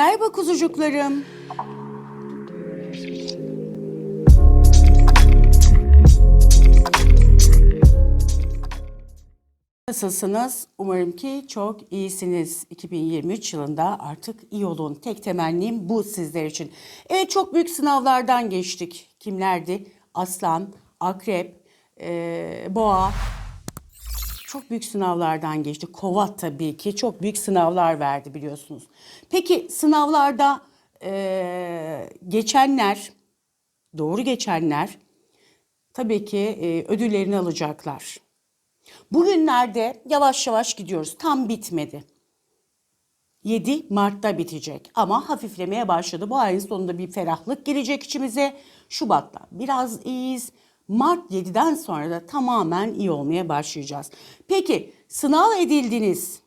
Merhaba kuzucuklarım. Nasılsınız? Umarım ki çok iyisiniz. 2023 yılında artık iyi olun. Tek temennim bu sizler için. Evet çok büyük sınavlardan geçtik. Kimlerdi? Aslan, Akrep, eee, Boğa, çok büyük sınavlardan geçti. Kova tabii ki çok büyük sınavlar verdi biliyorsunuz. Peki sınavlarda eee, geçenler, doğru geçenler tabii ki eee, ödüllerini alacaklar. Bugünlerde yavaş yavaş gidiyoruz. Tam bitmedi. 7 Mart'ta bitecek ama hafiflemeye başladı. Bu ayın sonunda bir ferahlık gelecek içimize. Şubat'ta biraz iyiyiz. Mart 7'den sonra da tamamen iyi olmaya başlayacağız. Peki sınav edildiniz.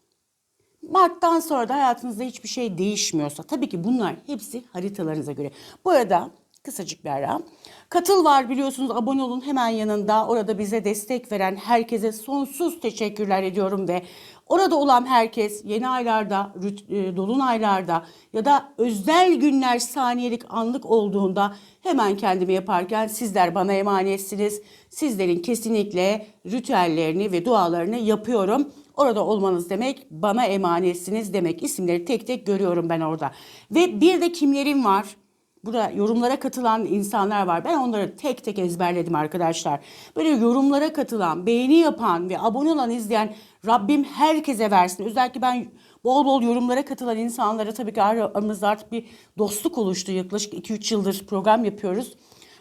Mart'tan sonra da hayatınızda hiçbir şey değişmiyorsa tabii ki bunlar hepsi haritalarınıza göre. Bu arada kısacık bir ara. Katıl var biliyorsunuz abone olun hemen yanında. Orada bize destek veren herkese sonsuz teşekkürler ediyorum ve orada olan herkes yeni aylarda, e, dolunaylarda ya da özel günler saniyelik anlık olduğunda hemen kendimi yaparken sizler bana emanetsiniz. Sizlerin kesinlikle ritüellerini ve dualarını yapıyorum. Orada olmanız demek bana emanetsiniz demek. İsimleri tek tek görüyorum ben orada. Ve bir de kimlerim var? Burada yorumlara katılan insanlar var. Ben onları tek tek ezberledim arkadaşlar. Böyle yorumlara katılan, beğeni yapan ve abone olan izleyen Rabbim herkese versin. Özellikle ben bol bol yorumlara katılan insanlara tabii ki aramızda artık bir dostluk oluştu. Yaklaşık 2-3 yıldır program yapıyoruz.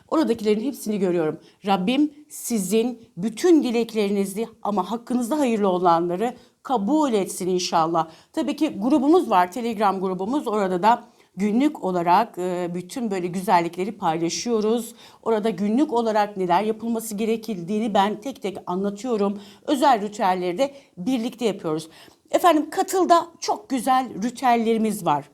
Oradakilerin hepsini görüyorum. Rabbim sizin bütün dileklerinizi ama hakkınızda hayırlı olanları kabul etsin inşallah. Tabii ki grubumuz var, Telegram grubumuz. Orada da günlük olarak e, bütün böyle güzellikleri paylaşıyoruz. Orada günlük olarak neler yapılması gerekildiğini ben tek tek anlatıyorum. Özel ritüelleri de birlikte yapıyoruz. Efendim katılda çok güzel ritüellerimiz var.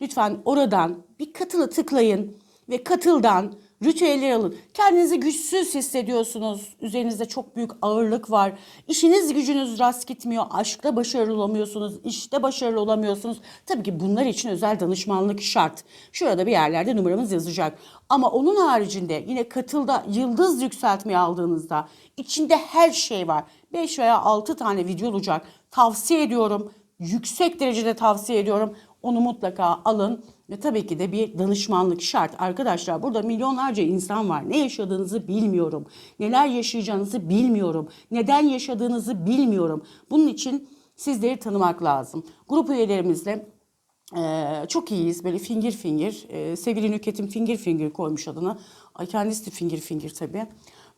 Lütfen oradan bir katılı tıklayın ve katıldan ritüeller alın. Kendinizi güçsüz hissediyorsunuz. Üzerinizde çok büyük ağırlık var. İşiniz gücünüz rast gitmiyor. Aşkta başarılı olamıyorsunuz. işte başarılı olamıyorsunuz. Tabii ki bunlar için özel danışmanlık şart. Şurada bir yerlerde numaramız yazacak. Ama onun haricinde yine katılda yıldız yükseltmeyi aldığınızda içinde her şey var. 5 veya 6 tane video olacak. Tavsiye ediyorum. Yüksek derecede tavsiye ediyorum. Onu mutlaka alın. Ve tabii ki de bir danışmanlık şart. Arkadaşlar burada milyonlarca insan var. Ne yaşadığınızı bilmiyorum. Neler yaşayacağınızı bilmiyorum. Neden yaşadığınızı bilmiyorum. Bunun için sizleri tanımak lazım. Grup üyelerimizle ee, çok iyiyiz böyle fingir fingir. Ee, sevgili Nüket'im fingir fingir koymuş adını. Ay kendisi de fingir fingir tabii.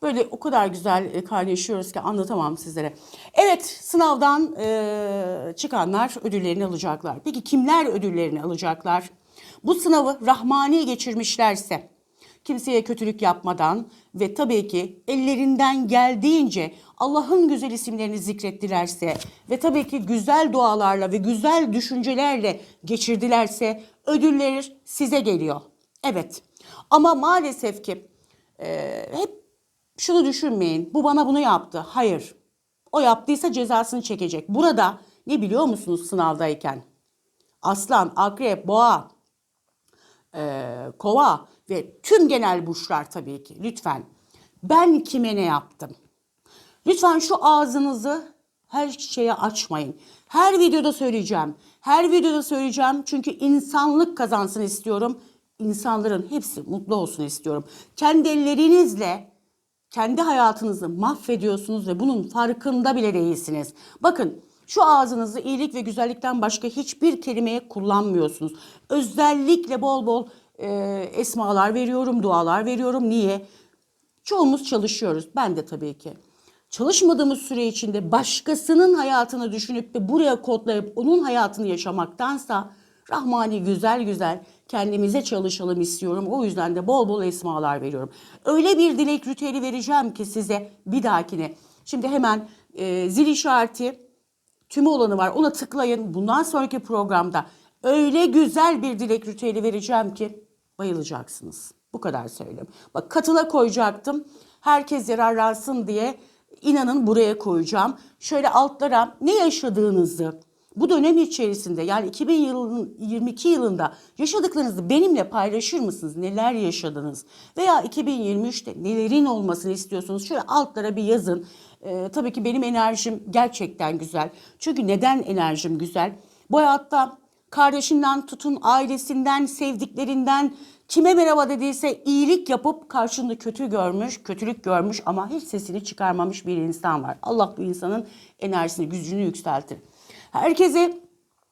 Böyle o kadar güzel e, kaynaşıyoruz ki anlatamam sizlere. Evet sınavdan e, çıkanlar ödüllerini alacaklar. Peki kimler ödüllerini alacaklar? Bu sınavı Rahmani geçirmişlerse kimseye kötülük yapmadan ve tabii ki ellerinden geldiğince Allah'ın güzel isimlerini zikrettilerse ve tabii ki güzel dualarla ve güzel düşüncelerle geçirdilerse ödüller size geliyor. Evet ama maalesef ki e, hep şunu düşünmeyin bu bana bunu yaptı. Hayır o yaptıysa cezasını çekecek. Burada ne biliyor musunuz sınavdayken? Aslan, akrep, boğa, e, kova ve tüm genel burçlar tabii ki lütfen ben kime ne yaptım? Lütfen şu ağzınızı her şeye açmayın. Her videoda söyleyeceğim. Her videoda söyleyeceğim çünkü insanlık kazansın istiyorum. İnsanların hepsi mutlu olsun istiyorum. Kendi ellerinizle kendi hayatınızı mahvediyorsunuz ve bunun farkında bile değilsiniz. Bakın şu ağzınızı iyilik ve güzellikten başka hiçbir kelimeye kullanmıyorsunuz. Özellikle bol bol e, esmalar veriyorum, dualar veriyorum. Niye? Çoğumuz çalışıyoruz. Ben de tabii ki. Çalışmadığımız süre içinde başkasının hayatını düşünüp de buraya kodlayıp onun hayatını yaşamaktansa Rahmani güzel güzel kendimize çalışalım istiyorum. O yüzden de bol bol esmalar veriyorum. Öyle bir dilek ritüeli vereceğim ki size bir dahakine. Şimdi hemen e, zil işareti tümü olanı var. Ona tıklayın. Bundan sonraki programda öyle güzel bir dilek ritüeli vereceğim ki bayılacaksınız. Bu kadar söyleyeyim. Bak katıla koyacaktım. Herkes yararlansın diye inanın buraya koyacağım. Şöyle altlara ne yaşadığınızı, bu dönem içerisinde yani 2022 yılında yaşadıklarınızı benimle paylaşır mısınız? Neler yaşadınız? Veya 2023'te nelerin olmasını istiyorsunuz? Şöyle altlara bir yazın. Ee, tabii ki benim enerjim gerçekten güzel. Çünkü neden enerjim güzel? Bu hayatta kardeşinden tutun, ailesinden, sevdiklerinden kime merhaba dediyse iyilik yapıp karşında kötü görmüş, kötülük görmüş ama hiç sesini çıkarmamış bir insan var. Allah bu insanın enerjisini, gücünü yükseltir. Herkese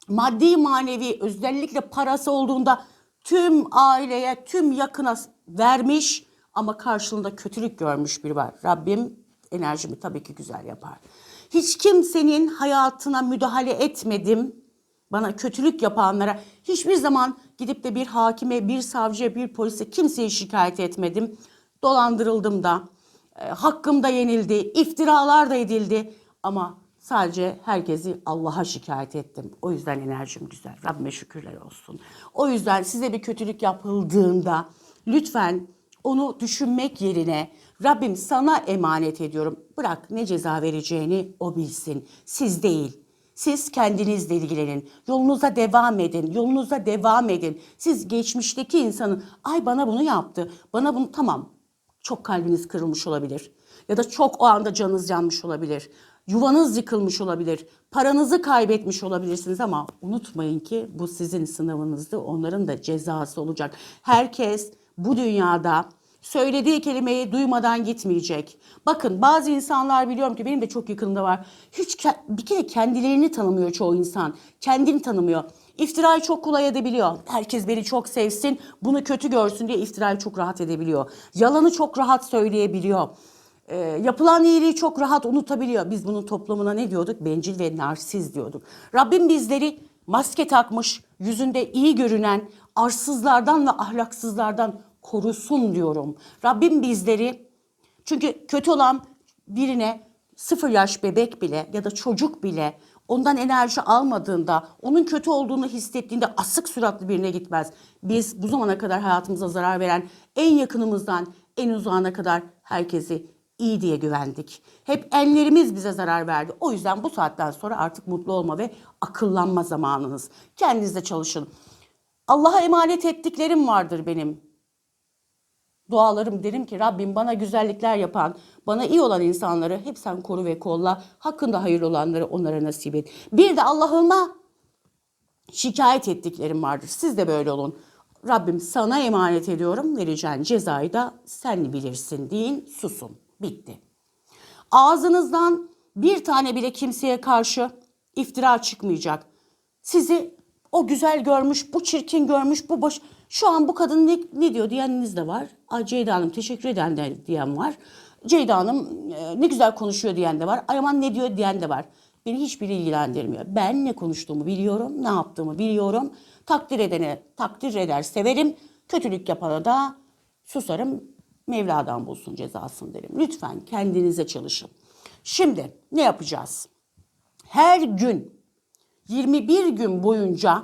maddi manevi özellikle parası olduğunda tüm aileye, tüm yakına vermiş ama karşılığında kötülük görmüş biri var. Rabbim enerjimi tabii ki güzel yapar. Hiç kimsenin hayatına müdahale etmedim. Bana kötülük yapanlara hiçbir zaman gidip de bir hakime, bir savcıya, bir polise kimseye şikayet etmedim. Dolandırıldım da, e, hakkım da yenildi, iftiralar da edildi ama sadece herkesi Allah'a şikayet ettim. O yüzden enerjim güzel. Rabbime şükürler olsun. O yüzden size bir kötülük yapıldığında lütfen onu düşünmek yerine Rabbim sana emanet ediyorum. Bırak ne ceza vereceğini o bilsin. Siz değil. Siz kendinizle ilgilenin. Yolunuza devam edin. Yolunuza devam edin. Siz geçmişteki insanın ay bana bunu yaptı. Bana bunu tamam. Çok kalbiniz kırılmış olabilir. Ya da çok o anda canınız yanmış olabilir. Yuvanız yıkılmış olabilir. Paranızı kaybetmiş olabilirsiniz ama unutmayın ki bu sizin sınavınızdı. Onların da cezası olacak. Herkes bu dünyada söylediği kelimeyi duymadan gitmeyecek. Bakın bazı insanlar biliyorum ki benim de çok yakınımda var. Hiç bir kere kendilerini tanımıyor çoğu insan. Kendini tanımıyor. İftirayı çok kolay edebiliyor. Herkes beni çok sevsin, bunu kötü görsün diye iftirayı çok rahat edebiliyor. Yalanı çok rahat söyleyebiliyor. Ee, yapılan iyiliği çok rahat unutabiliyor. Biz bunun toplamına ne diyorduk? Bencil ve narsiz diyorduk. Rabbim bizleri maske takmış, yüzünde iyi görünen arsızlardan ve ahlaksızlardan korusun diyorum. Rabbim bizleri çünkü kötü olan birine sıfır yaş bebek bile ya da çocuk bile ondan enerji almadığında, onun kötü olduğunu hissettiğinde asık suratlı birine gitmez. Biz bu zamana kadar hayatımıza zarar veren en yakınımızdan en uzağına kadar herkesi iyi diye güvendik. Hep ellerimiz bize zarar verdi. O yüzden bu saatten sonra artık mutlu olma ve akıllanma zamanınız. Kendinizde çalışın. Allah'a emanet ettiklerim vardır benim dualarım derim ki Rabbim bana güzellikler yapan, bana iyi olan insanları hep sen koru ve kolla. Hakkında hayır olanları onlara nasip et. Bir de Allah'ıma şikayet ettiklerim vardır. Siz de böyle olun. Rabbim sana emanet ediyorum. Vereceğin cezayı da sen bilirsin deyin. Susun. Bitti. Ağzınızdan bir tane bile kimseye karşı iftira çıkmayacak. Sizi o güzel görmüş, bu çirkin görmüş, bu boş. Şu an bu kadın ne, ne diyor diyeniniz de var. Ay Ceyda Hanım teşekkür eden de diyen var. Ceyda Hanım e, ne güzel konuşuyor diyen de var. Ay aman ne diyor diyen de var. Beni hiçbiri ilgilendirmiyor. Ben ne konuştuğumu biliyorum, ne yaptığımı biliyorum. Takdir edene takdir eder, severim. Kötülük yapana da susarım, Mevla'dan bulsun cezasını derim. Lütfen kendinize çalışın. Şimdi ne yapacağız? Her gün 21 gün boyunca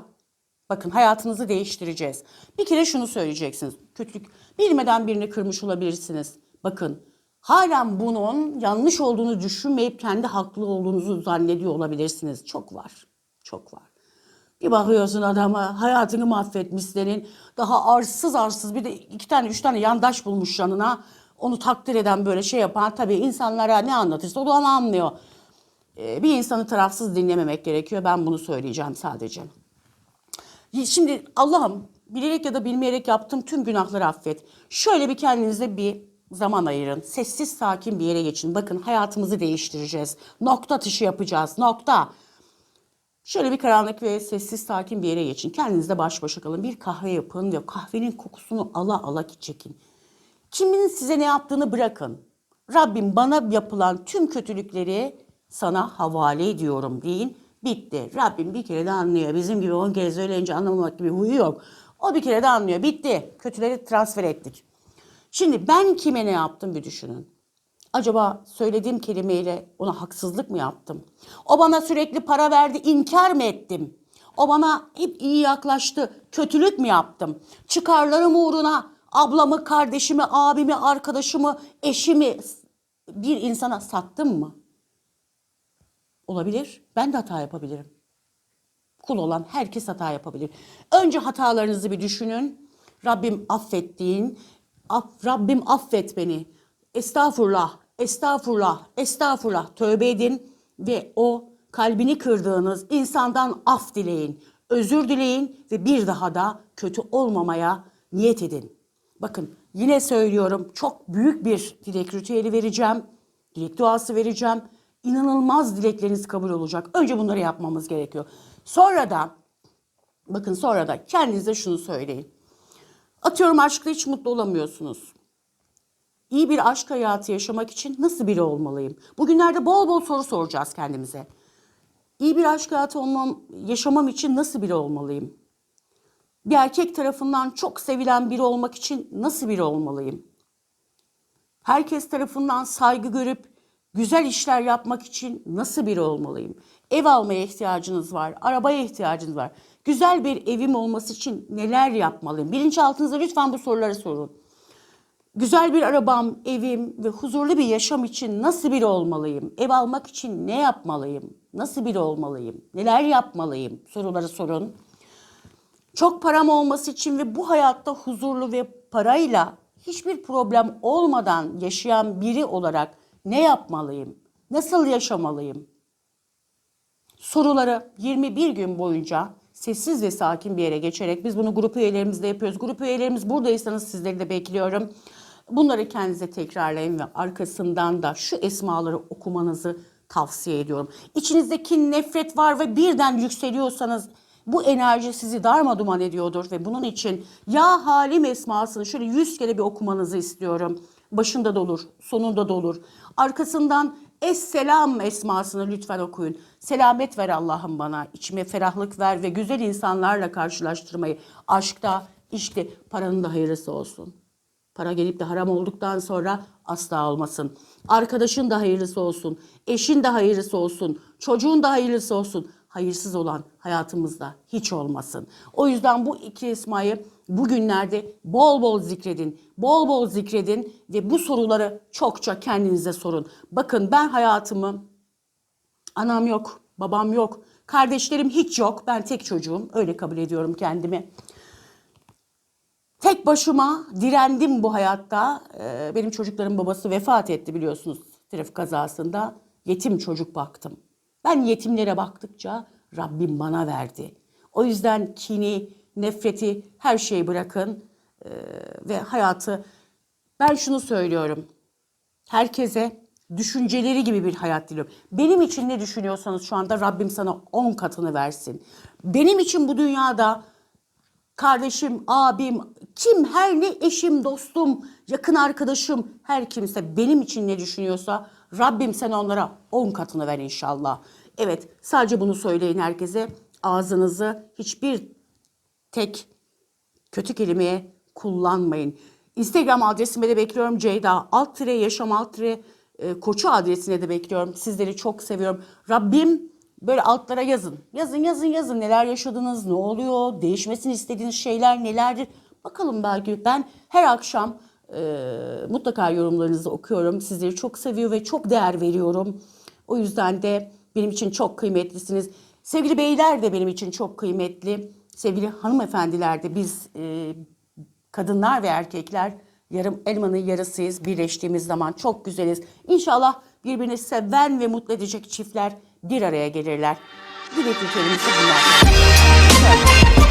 bakın hayatınızı değiştireceğiz. Bir kere şunu söyleyeceksiniz. Kötülük bilmeden birini kırmış olabilirsiniz. Bakın halen bunun yanlış olduğunu düşünmeyip kendi haklı olduğunuzu zannediyor olabilirsiniz. Çok var. Çok var. Bir bakıyorsun adama hayatını mahvetmiş senin. Daha arsız arsız bir de iki tane üç tane yandaş bulmuş yanına. Onu takdir eden böyle şey yapan tabii insanlara ne anlatırsa o da onu anlıyor. Ee, bir insanı tarafsız dinlememek gerekiyor. Ben bunu söyleyeceğim sadece. Şimdi Allah'ım bilerek ya da bilmeyerek yaptığım tüm günahları affet. Şöyle bir kendinize bir zaman ayırın. Sessiz sakin bir yere geçin. Bakın hayatımızı değiştireceğiz. Nokta atışı yapacağız. Nokta. Şöyle bir karanlık ve sessiz sakin bir yere geçin. Kendinizle baş başa kalın. Bir kahve yapın ve kahvenin kokusunu ala ala çekin. Kimin size ne yaptığını bırakın. Rabbim bana yapılan tüm kötülükleri sana havale ediyorum deyin. Bitti. Rabbim bir kere de anlıyor. Bizim gibi on kere söyleyince anlamamak gibi huyu yok. O bir kere de anlıyor. Bitti. Kötüleri transfer ettik. Şimdi ben kime ne yaptım bir düşünün. Acaba söylediğim kelimeyle ona haksızlık mı yaptım? O bana sürekli para verdi, inkar mı ettim? O bana hep iyi yaklaştı, kötülük mü yaptım? Çıkarlarım uğruna ablamı, kardeşimi, abimi, arkadaşımı, eşimi bir insana sattım mı? Olabilir. Ben de hata yapabilirim. Kul olan herkes hata yapabilir. Önce hatalarınızı bir düşünün. Rabbim affettiğin, af, Rabbim affet beni. Estağfurullah, estağfurullah, estağfurullah. Tövbe edin ve o kalbini kırdığınız insandan af dileyin. Özür dileyin ve bir daha da kötü olmamaya niyet edin. Bakın yine söylüyorum çok büyük bir dilek ritüeli vereceğim. Dilek duası vereceğim. İnanılmaz dilekleriniz kabul olacak. Önce bunları yapmamız gerekiyor. Sonra da bakın sonra da kendinize şunu söyleyin. Atıyorum aşkla hiç mutlu olamıyorsunuz. İyi bir aşk hayatı yaşamak için nasıl biri olmalıyım? Bugünlerde bol bol soru soracağız kendimize. İyi bir aşk hayatı olmam, yaşamam için nasıl biri olmalıyım? Bir erkek tarafından çok sevilen biri olmak için nasıl biri olmalıyım? Herkes tarafından saygı görüp güzel işler yapmak için nasıl biri olmalıyım? Ev almaya ihtiyacınız var, arabaya ihtiyacınız var. Güzel bir evim olması için neler yapmalıyım? Bilinçaltınıza lütfen bu soruları sorun. Güzel bir arabam, evim ve huzurlu bir yaşam için nasıl biri olmalıyım? Ev almak için ne yapmalıyım? Nasıl biri olmalıyım? Neler yapmalıyım? Soruları sorun. Çok param olması için ve bu hayatta huzurlu ve parayla hiçbir problem olmadan yaşayan biri olarak ne yapmalıyım? Nasıl yaşamalıyım? Soruları 21 gün boyunca sessiz ve sakin bir yere geçerek biz bunu grup üyelerimizle yapıyoruz. Grup üyelerimiz buradaysanız sizleri de bekliyorum. Bunları kendinize tekrarlayın ve arkasından da şu esmaları okumanızı tavsiye ediyorum. İçinizdeki nefret var ve birden yükseliyorsanız bu enerji sizi darmaduman ediyordur ve bunun için ya halim esmasını şöyle yüz kere bir okumanızı istiyorum. Başında da olur, sonunda da olur. Arkasından Esselam esmasını lütfen okuyun. Selamet ver Allah'ım bana, içime ferahlık ver ve güzel insanlarla karşılaştırmayı. Aşkta, işte paranın da hayırlısı olsun. Para gelip de haram olduktan sonra asla olmasın. Arkadaşın da hayırlısı olsun. Eşin de hayırlısı olsun. Çocuğun da hayırlısı olsun. Hayırsız olan hayatımızda hiç olmasın. O yüzden bu iki esmayı bugünlerde bol bol zikredin. Bol bol zikredin ve bu soruları çokça kendinize sorun. Bakın ben hayatımı anam yok, babam yok, kardeşlerim hiç yok. Ben tek çocuğum. Öyle kabul ediyorum kendimi. Tek başıma direndim bu hayatta. Ee, benim çocukların babası vefat etti biliyorsunuz trafik kazasında. Yetim çocuk baktım. Ben yetimlere baktıkça Rabbim bana verdi. O yüzden kini, nefreti, her şeyi bırakın ee, ve hayatı. Ben şunu söylüyorum. Herkese düşünceleri gibi bir hayat diliyorum. Benim için ne düşünüyorsanız şu anda Rabbim sana on katını versin. Benim için bu dünyada kardeşim, abim, kim her ne eşim, dostum, yakın arkadaşım, her kimse benim için ne düşünüyorsa Rabbim sen onlara on katını ver inşallah. Evet sadece bunu söyleyin herkese. Ağzınızı hiçbir tek kötü kelimeye kullanmayın. Instagram adresime de bekliyorum Ceyda alt tire yaşam alt tire e, koçu adresine de bekliyorum. Sizleri çok seviyorum. Rabbim böyle altlara yazın. Yazın yazın yazın neler yaşadınız, ne oluyor, değişmesini istediğiniz şeyler nelerdir. Bakalım belki ben her akşam e, mutlaka yorumlarınızı okuyorum. Sizleri çok seviyor ve çok değer veriyorum. O yüzden de benim için çok kıymetlisiniz. Sevgili beyler de benim için çok kıymetli. Sevgili hanımefendiler de biz e, kadınlar ve erkekler yarım elmanın yarısıyız. Birleştiğimiz zaman çok güzeliz. İnşallah birbirini seven ve mutlu edecek çiftler bir araya gelirler. Dilek ülkelerimizi bunlar.